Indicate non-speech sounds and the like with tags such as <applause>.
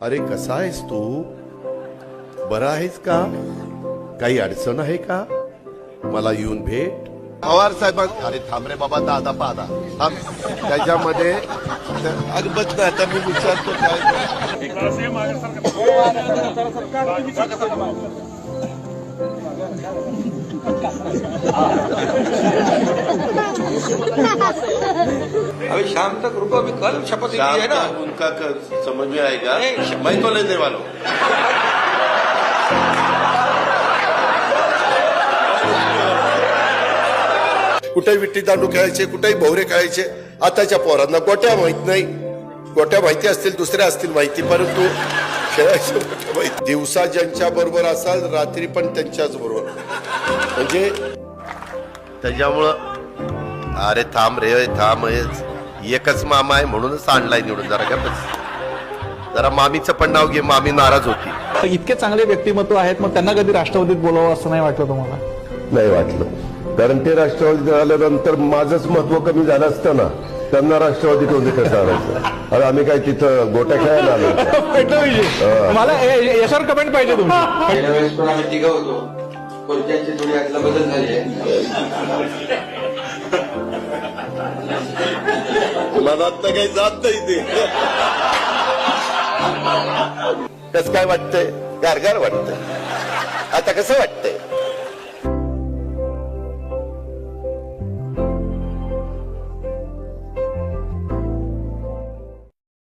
अरे कसा आहेस तू? बरा आहेस का? काही अडचण आहे का? मला येऊन भेट. पवार साहेब अरे थांब रे बाबा दादा पादा थांब. त्याच्यामध्ये अरे बघ ना आता मी विचारतो काय. <laughs> अभी शाम तक रुको अभी कल शपथ ली है ना। उनका कर- समझ में आएगा। मैं तो लेने वाला हूं। कुठेही विट्टी दांडू खेळायचे कुठेही भोवरे खेळायचे आताच्या पोरांना गोट्या माहीत नाही. गोट्या माहिती असतील दुसऱ्या असतील माहिती परंतु खेळायचे दिवसा ज्यांच्या बरोबर असाल रात्री पण त्यांच्याच बरोबर. म्हणजे? त्याच्यामुळं अरे थांब रे थांब. एकच मामा आहे म्हणूनच आणलाय निवडून. जरा का बस. जरा मामीचं पण नाव घे मामी नाराज होती. तर इतके चांगले व्यक्तिमत्व आहेत मग त्यांना कधी राष्ट्रवादीत बोलावं असं नाही वाटलं तुम्हाला? नाही वाटलं. कारण ते राष्ट्रवादीत आल्यानंतर माझंच महत्त्व कमी झालं असतं ना त्यांना राष्ट्रवादीत होते कसं आणायचं अरे आम्ही काय तिथं गोट्या खेळायला आलो. मला याच्यावर कमेंट पाहिजे तिघं होतो. बदल झाली मनात काही जात नाही ते. कस काय वाटतंय? गारगार वाटतंय. आता कसं वाटतंय?